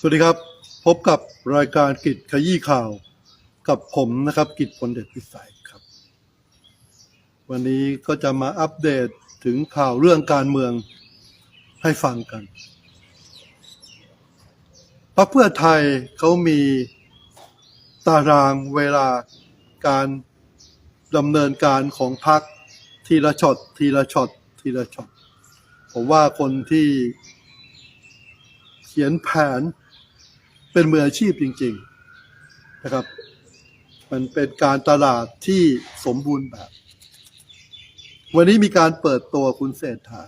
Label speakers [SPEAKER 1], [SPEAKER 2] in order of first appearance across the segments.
[SPEAKER 1] สวัสดีครับ พบกับรายการกิจขยี้ข่าวกับผมนะครับ กิจพลเดชพิสัยครับ วันนี้ก็จะมาอัปเดตถึงข่าวเรื่องการเมืองให้ฟังกันพรรคเพื่อไทยเขามีตารางเวลาการดำเนินการของพรรคทีละช็อตทีละช็อตทีละช็อตผมว่าคนที่เขียนแผน เป็นมืออาชีพจริง ๆนะครับ มันเป็นการตลาดที่สมบูรณ์แบบ วันนี้มีการเปิดตัวคุณเศรษฐา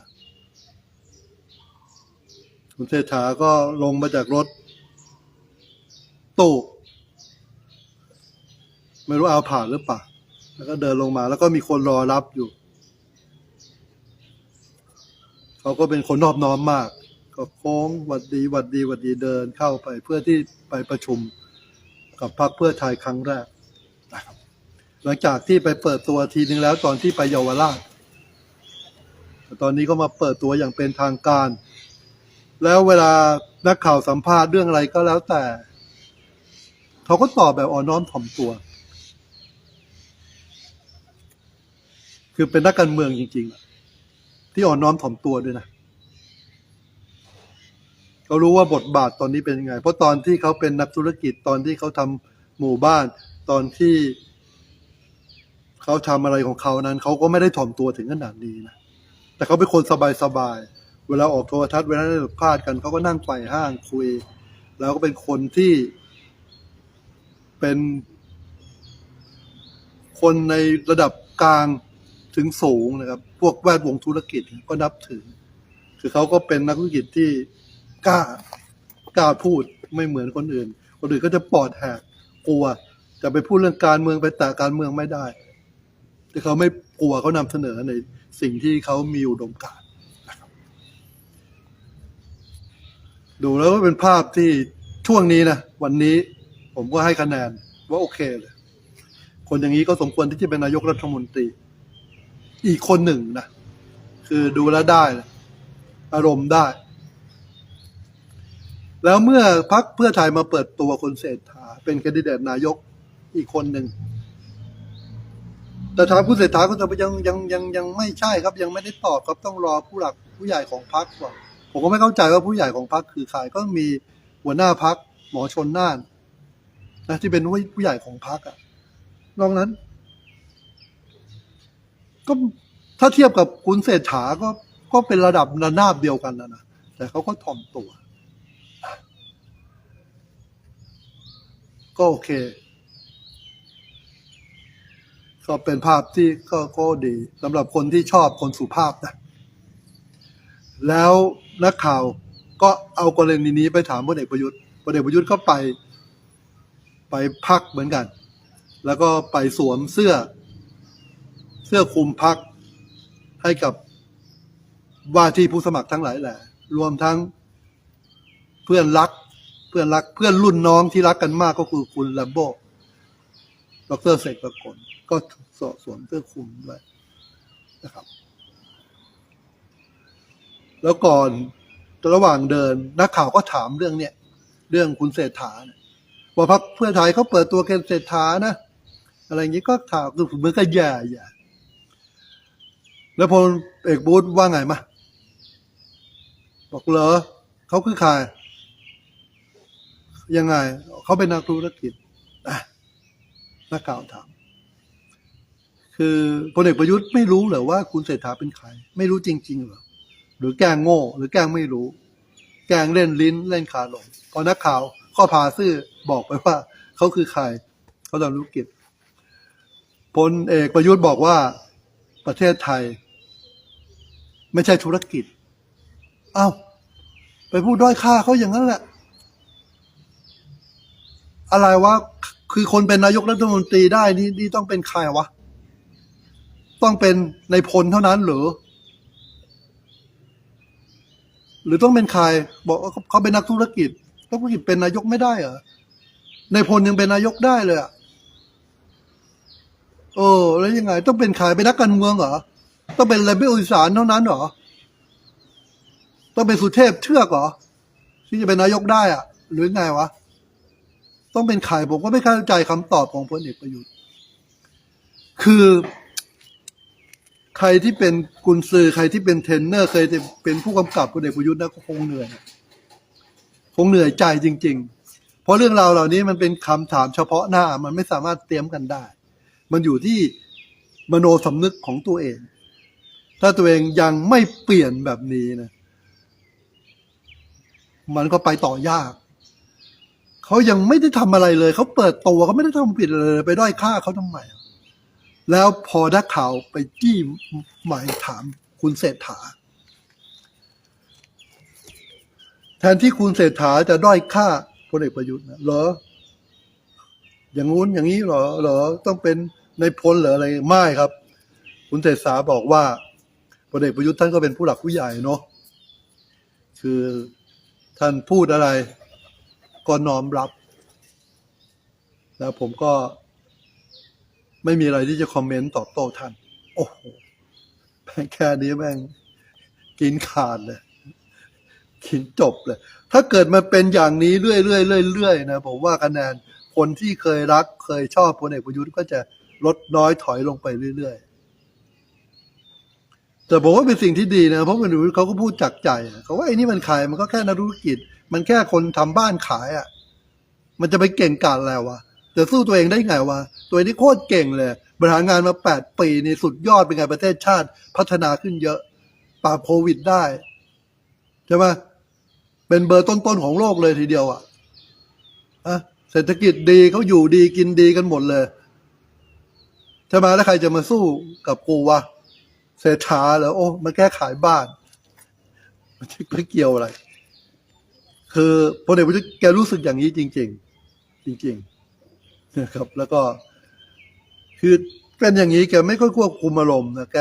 [SPEAKER 1] คุณเศรษฐาก็ลงมาจากรถตู้ไม่รู้เอาผ่านหรือเปล่า แล้วก็เดินลงมา แล้วก็มีคนรอรับอยู่ เขาก็เป็นคนนอบน้อมมาก ก็โค้งหวัดดีหวัดดีหวัดดีเดินเข้าไปเพื่อที่ไปประชุมกับพรรคเพื่อไทยครั้งแรกนะครับหลังจากที่ไปเปิดตัวทีนึงแล้วตอนที่ไปเยาวราชแต่ตอนนี้ก็มาเปิดตัวอย่างเป็นทางการ แล้วเวลานักข่าวสัมภาษณ์เรื่องอะไรก็แล้วแต่เขาก็ตอบแบบอ่อนน้อมถ่อมตัว คือเป็นนักการเมืองจริง ๆ ที่อ่อนน้อมถ่อมตัวด้วยนะ เขารู้ว่าบทบาทตอนนี้เป็นยังไง เพราะตอนที่เขาเป็นนักธุรกิจตอนที่เขาทำหมู่บ้าน ตอนที่เขาทำอะไรของเขานั้นเขาก็ไม่ได้ถ่อมตัวถึงขนาดนี้นะแต่เขาเป็นคนสบายๆเวลาออกโทรทัศน์เวลาได้สัมภาษณ์กันเขาก็นั่งไปห้างคุย แล้วก็เป็นคนที่เป็น คนในระดับกลางถึงสูงนะครับ พวกแวดวงธุรกิจก็นับถือ คือเขาก็เป็นนักธุรกิจที่ กล้ากล้าพูดไม่เหมือนคนอื่น คนอื่นก็จะปอดแหกกลัว จะไปพูดเรื่องการเมืองไปแต่การเมืองไม่ได้ แต่เขาไม่กลัวเขานำเสนอในสิ่งที่เขามีอุดมการณ์นะครับดูแล้วก็เป็นภาพที่ช่วงนี้นะวันนี้ผมก็ให้คะแนนว่าโอเคเลยคนอย่างนี้ก็สมควรที่จะเป็นนายกรัฐมนตรี อีกคนหนึ่งนะคือดูแลได้ อารมณ์ได้ แล้วเมื่อพักเพื่อไทยมาเปิดตัวคนเศรษฐาเป็นแคนดิเดตนายกอีกคนหนึ่ง แต่ทางผู้เศรษฐาก็จะยังยังยังยังไม่ใช่ครับ ยังไม่ได้ตอบครับต้องรอผู้หลักผู้ใหญ่ของพรรคก่อนผมก็ไม่เข้าใจว่าผู้ใหญ่ของพรรคคือใครก็มีหัวหน้าพรรคหมอชนน่านนะที่เป็นผู้ใหญ่ของพรรคอะนอกนั้น ก็ถ้าเทียบกับคุณเศรษฐาก็ก็เป็นระดับระนาบเดียวกันนะนะแต่เขาก็ถ่อมตัว ก็โอเค ก็เป็นภาพที่ก็ก็ดีสำหรับคนที่ชอบคนสุภาพนะ แล้วนักข่าวก็เอากรณีนี้ไปถามพลเอกประยุทธ์พลเอกประยุทธ์ก็ไป ไปพักเหมือนกัน แล้วก็ไปสวมเสื้อ เสื้อคลุมพักให้กับว่าที่ผู้สมัครทั้งหลายแหละ รวมทั้งเพื่อนรัก เพื่อนรักเพื่อนรุ่นน้องที่รักกันมากก็คือคุณแลมโบดรเสกประกลก็สสวมเสื้อคุมด้วยนะครับ แล้วก่อนระหว่างเดินนักข่าวก็ถามเรื่องเนี้ยเรื่องคุณเศรษฐานว่าพรรคเพื่อไทยเขาเปิดตัวเคนเศรษฐานะอะไรอย่างนี้ก็ถามคือเหมือนกับแย่แย่แล้วพลเอกบูธว่าไงมาบอกเหรอเขาคือใคร ยังไง เขาเป็นนักธุรกิจอะนักข่าวถาม คือพลเอกประยุทธ์ไม่รู้เหรอว่าคุณเศรษฐาเป็นใคร ไม่รู้จริงๆเหรอหรือแกล้งโง่ หรือแกล้งไม่รู้ แกล้งเล่นลิ้นเล่นขาหลงพอนักข่าวข้อพาซื่อบอกไปว่า เขาคือใคร เขาทำธุรกิจพลเอกประยุทธ์บอกว่าประเทศไทย ไม่ใช่ธุรกิจ เอ้า ไปพูดด้อยค่าเขาอย่างนั้นแหละ อะไรวะ คือคนเป็นนายกรัฐมนตรีได้นี่นี่ต้องเป็นใครวะ ต้องเป็นในพลเท่านั้นหรือ หรือต้องเป็นใคร บอกว่าเขาเป็นนักธุรกิจนักธุรกิจเป็นนายกไม่ได้เหรอในพลยังเป็นนายกได้เลยอะเออ แล้วยังไง ต้องเป็นใครเป็นนักการเมืองเหรอต้องเป็นอะไรไม่อุสานเท่านั้นเหรอต้องเป็นสุเทพเทือกเหรอที่จะเป็นนายกได้อะหรือไงวะ ต้องเป็นใครผมก็ไม่เข้าใจคำตอบของพลเอกประยุทธ์ คือใครที่เป็นกุนซือใครที่เป็นเทรนเนอร์ เคยเป็นผู้กำกับพลเอกประยุทธ์นะก็คงเหนื่อยคงเหนื่อยใจจริง ๆ เพราะเรื่องราวเหล่านี้มันเป็นคำถามเฉพาะหน้ามันไม่สามารถเตรียมกันได้ มันอยู่ที่มโนสำนึกของตัวเอง ถ้าตัวเองยังไม่เปลี่ยนแบบนี้นะ มันก็ไปต่อยาก เขายังไม่ได้ทำอะไรเลย เขาเปิดตัวเขาไม่ได้ทำผิดอะไรเลยไปด้อยค่าเขาทำไมแล้วพอได้ข่าวไปจี้หมายถามคุณเศรษฐา แทนที่คุณเศรษฐาจะด้อยค่าพลเอกประยุทธ์นะเหรอ อย่างงู้นอย่างนี้เหรอเหรอต้องเป็นในพลหรออะไรไม่ครับ คุณเศรษฐาบอกว่าพลเอกประยุทธ์ท่านก็เป็นผู้หลักผู้ใหญ่เนาะคือท่านพูดอะไร ก็น้อมรับ แล้วผมก็ไม่มีอะไรที่จะคอมเมนต์ตอบโต้ท่าน โอ้โหแงแค่นี้แม่งกินขาดเลยกินจบเลย ถ้าเกิดมันเป็นอย่างนี้เรื่อยๆเรื่อยๆนะผมว่าคะแนนคนที่เคยรักเคยชอบพลเอกประยุทธ์ก็จะลดน้อยถอยลงไปเรื่อยๆ แต่ผมว่าเป็นสิ่งที่ดีนะ เพราะพลเอกประยุทธ์เขาก็พูดจากใจเขาว่าไอ้นี่มันขายมันก็แค่นักธุรกิจ มันแค่คนทำบ้านขายอะ มันจะไปเก่งกาจแล้ววะจะสู้ตัวเองได้ไงวะตัวเองนี่โคตรเก่งเลย บริหารงานมาแปดปีนี่สุดยอดเป็นไงประเทศชาติ พัฒนาขึ้นเยอะปราบโควิดได้ใช่ไหมเป็นเบอร์ต้นๆของโลกเลยทีเดียวอะอะเศรษฐกิจดีเขาอยู่ดีกินดีกันหมดเลยใช่ไหมแล้วใครจะมาสู้กับกูวะเศรษฐาเหรอโอ้มันแค่ขายบ้าน มันไม่เกี่ยวอะไร คือพลเอกประยุทธ์แกรู้สึกอย่างนี้จริง ๆ จริงๆนะครับ แล้วก็ คือเป็นอย่างนี้แกไม่ค่อยควบคุมอารมณ์นะแก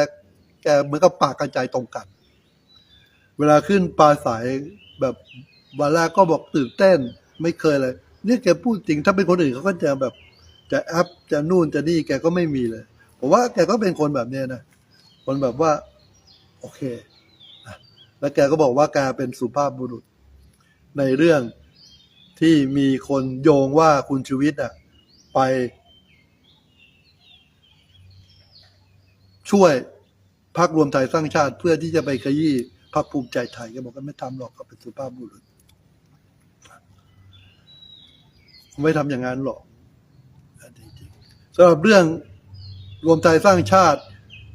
[SPEAKER 1] แกเหมือนกับปากกระจายตรงกัน เวลาขึ้นปลาสายแบบวันแรกก็บอกตื่นเต้น ไม่เคยเลยเนี่ยแกพูดจริงถ้าเป็นคนอื่นเขาก็จะแบบ จะแอปจะนู่นจะนี่แกก็ไม่มีเลยผมว่าแกก็เป็นคนแบบเนี้ยนะคนแบบว่า โอเค แล้วแกก็บอกว่าแกเป็นสุภาพบุรุษ ในเรื่องที่มีคนโยงว่าคุณชูวิทย์อะไป ช่วยพักรวมไทยสร้างชาติ เพื่อที่จะไปขยี้พรรคภูมิใจไทยแกบอกก็ไม่ทำหรอกเขาเป็นสุภาพบุรุษไม่ทำอย่างนั้นหรอกสำหรับเรื่องรวมไทยสร้างชาติ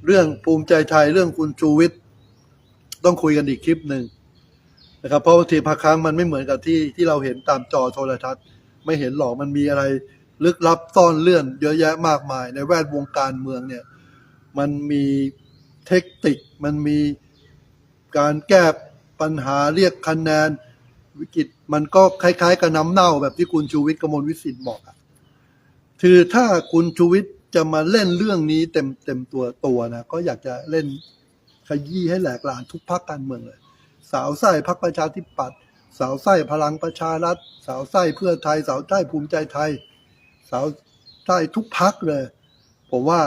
[SPEAKER 1] เรื่องภูมิใจไทยเรื่องคุณชูวิทย์ต้องคุยกันอีกคลิปหนึ่ง นะครับเพราะบางทีพักครั้งมันไม่เหมือนกับที่ที่เราเห็นตามจอโทรทัศน์ ไม่เห็นหรอกมันมีอะไรลึกลับซ่อนเลื่อน เยอะแยะมากมาย ในแวดวงการเมืองเนี่ยมันมีเทคนิคมันมีการแก้ปัญหาเรียกคะแนนวิกฤตมันก็คล้ายๆ กับน้ำเน่าแบบที่คุณชูวิทย์กมลวิสิทธิ์บอกอะคือถ้าคุณชูวิทย์จะมาเล่นเรื่องนี้เต็มเต็มตัวตัวนะก็อยากจะเล่นขยี้ให้แหลกลานทุกพรรคการเมืองเลย สาวไส้พรรคประชาธิปัตย์สาวไส้พลังประชารัฐ สาวไส้เพื่อไทย สาวไส้ภูมิใจไทย สาวไส้ทุกพรรคเลย ผมว่า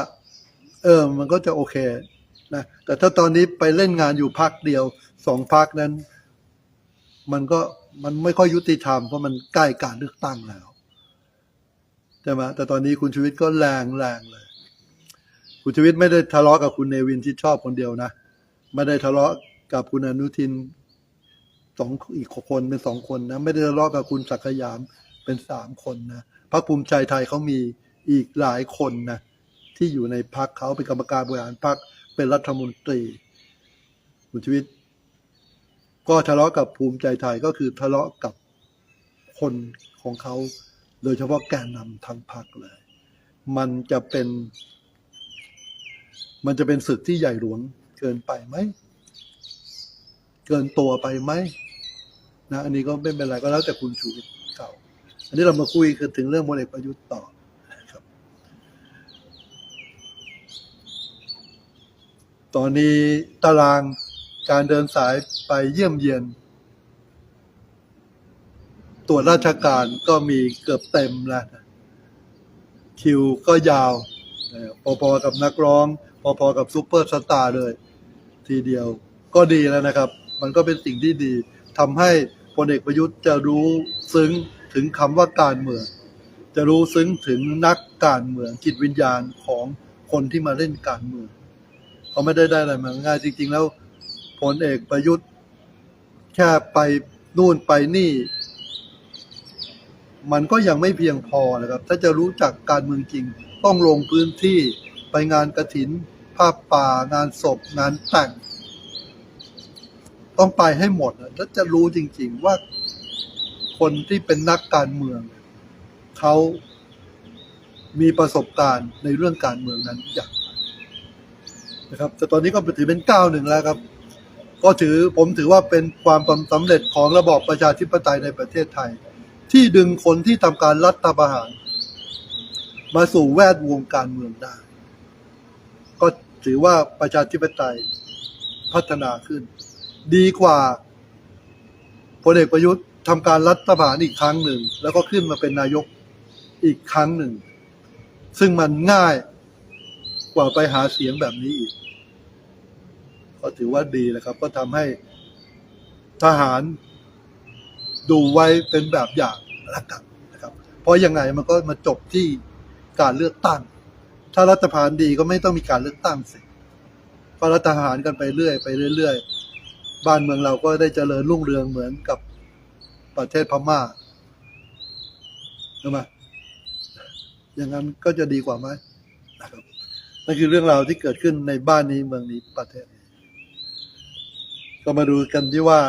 [SPEAKER 1] เออ มันก็จะโอเคนะแต่ถ้าตอนนี้ไปเล่นงานอยู่พักเดียวสองพักนั้น มันก็มันไม่ค่อยยุติธรรมเพราะมันใกล้การเลือกตั้งแล้วใช่ไหมแต่ตอนนี้คุณชูวิทย์ก็แรงแรงเลย คุณชูวิทย์ไม่ได้ทะเลาะกับคุณเนวินที่ชอบคนเดียวนะไม่ได้ทะเลาะกับคุณอนุทิน สองอีกคนเป็นสองคนนะ ไม่ได้ทะเลาะกับคุณศักดิ์สยามเป็นสามคนนะพรรคภูมิใจไทยเขามีอีกหลายคนนะที่อยู่ในพักเขาเป็นกรรมการบริหารพักเป็นรัฐมนตรีคุณชีวิต ก็ทะเลาะกับภูมิใจไทยก็คือทะเลาะกับคนของเขา โดยเฉพาะแกนนำทั้งพักเลย มันจะเป็น มันจะเป็นศึกที่ใหญ่หลวงเกินไปไหม เกินตัวไปไหม นะอันนี้ก็ไม่เป็นไรก็แล้วแต่คุณชูวิทย์เก่า อันนี้เรามาคุยกันถึงเรื่องพลเอกประยุทธ์ต่อครับ ตอนนี้ตารางการเดินสายไปเยี่ยมเยียนตรวจราชการก็มีเกือบเต็มแล้วคิวก็ยาว พอๆกับนักร้อง พอๆกับซูเปอร์สตาร์เลย ทีเดียวก็ดีแล้วนะครับ มันก็เป็นสิ่งที่ดีทำให้ พลเอกประยุทธ์จะรู้ซึ้งถึงคำว่าการเมือง จะรู้ซึ้งถึงนักการเมืองจิตวิญญาณของคนที่มาเล่นการเมืองเขาไม่ได้ได้อะไรมาง่ายจริง ๆ แล้วพลเอกประยุทธ์ แค่ไปนู่นไปนี่ มันก็ยังไม่เพียงพอนะครับ ถ้าจะรู้จักการเมืองจริง ต้องลงพื้นที่ไปงานกระถินภาพป่างานศพงานแต่ง ต้องไปให้หมดนะแล้วจะรู้จริง ๆ ว่าคนที่เป็นนักการเมือง เขามีประสบการณ์ในเรื่องการเมืองนั้นอย่างไรนะครับ แต่ตอนนี้ก็ถือเป็นก้าวหนึ่งแล้วครับ ก็ถือผมถือว่าเป็นความสำเร็จของระบอบประชาธิปไตยในประเทศไทย ที่ดึงคนที่ทำการรัฐประหาร มาสู่แวดวงการเมืองได้ ก็ถือว่าประชาธิปไตยพัฒนาขึ้น ดีกว่าพลเอกประยุทธ์ทำการรัฐประหารอีกครั้งหนึ่ง แล้วก็ขึ้นมาเป็นนายกอีกครั้งหนึ่ง ซึ่งมันง่ายกว่าไปหาเสียงแบบนี้อีก ก็ถือว่าดีนะครับ ก็ทำให้ทหารดูไว้เป็นแบบอย่างละกันนะครับ เพราะยังไงมันก็มาจบที่การเลือกตั้ง ถ้ารัฐประหารดีก็ไม่ต้องมีการเลือกตั้งสิก็รัฐประหารกันไปเรื่อยไปเรื่อยๆ บ้านเมืองเราก็ได้เจริญรุ่งเรืองเหมือนกับประเทศพม่าใช่ไหมอย่างนั้นก็จะดีกว่าไหมนะครับนั่นคือเรื่องราวที่เกิดขึ้นในบ้านนี้เมืองนี้ประเทศนี้ก็มาดูกันที่ว่า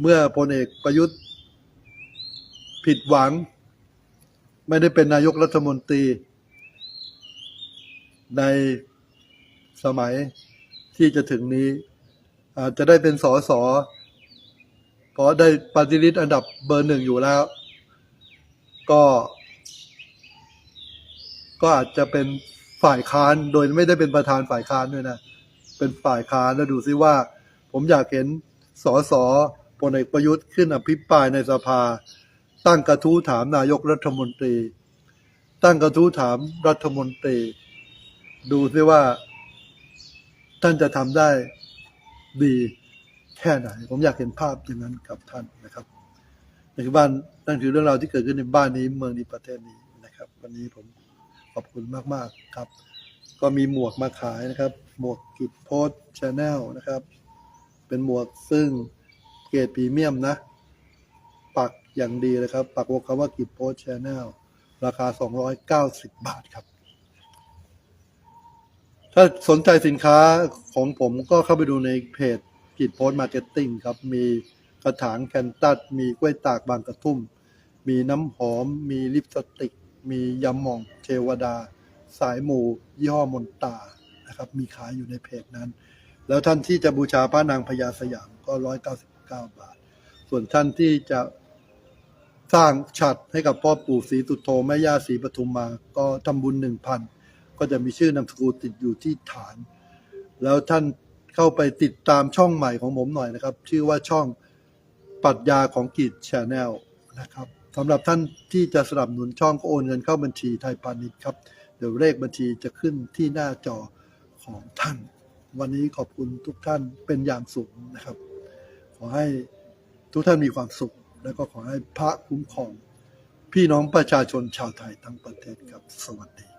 [SPEAKER 1] เมื่อพลเอกประยุทธ์ ผิดหวัง ไม่ได้เป็นนายกรัฐมนตรี ในสมัยที่จะถึงนี้ จจะได้เป็นสอสอเพราะได้ปฏิริษอันดับเบอร์หนึ่งอยู่แล้ว ก็ ก็อาจจะเป็นฝ่ายค้านโดยไม่ได้เป็นประธานฝ่ายค้านด้วยนะ เป็นฝ่ายค้านแล้วดูซิว่า ผมอยากเห็นสอสอพลเอกประยุทธ์ขึ้นอภิปรายในสภา ตั้งกระทู้ถามนายกรัฐมนตรี ตั้งกระทู้ถามรัฐมนตรี ดูซิว่า ท่านจะทำได้ ดีแค่ไหน ผมอยากเห็นภาพอย่างนั้นกับท่านนะครับนั่นคือบ้านนั่นคือเรื่องราวที่เกิดขึ้นในบ้านนี้เมืองนี้ประเทศนี้นะครับ วันนี้ผมขอบคุณมาก ๆ ครับ ก็มีหมวกมาขายนะครับ หมวกกิจโพสชาแนลนะครับ เป็นหมวกซึ่งเกรดพรีเมียมนะ ปักอย่างดีเลยครับ ปักวงคำว่ากิจโพสชาแนลราคา 290 บาทครับ ถ้าสนใจสินค้าของผมก็เข้าไปดูในเพจกิจโพสมาร์เก็ตติ้งครับ มีกระถางแคนตัสมีกล้วยตากบางกระทุ่ม มีน้ำหอม มีลิปสติก มียำหม่องเทวดา สายหมูยี่ห้อมนตานะครับ มีขายอยู่ในเพจนั้น แล้วท่านที่จะบูชาพระนางพญาสยามก็199บาท ส่วนท่านที่จะสร้างฉัดให้กับพ่อปู่ศรีตุโทแม่ย่าศรีปทุมมา ก็ทำบุญ1,000 ก็จะมีชื่อนามสกุลติดอยู่ที่ฐาน แล้วท่านเข้าไปติดตามช่องใหม่ของผมหน่อยนะครับ ชื่อว่าช่องปรัชญาของกิจชาแนลนะครับสำหรับท่านที่จะสนับสนุนช่องก็โอนเงินเข้าบัญชีไทยพาณิชย์ครับ เดี๋ยวเลขบัญชีจะขึ้นที่หน้าจอของท่าน วันนี้ขอบคุณทุกท่านเป็นอย่างสูงนะครับ ขอให้ทุกท่านมีความสุข และก็ขอให้พระคุ้มครอง พี่น้องประชาชนชาวไทยทั้งประเทศครับ สวัสดี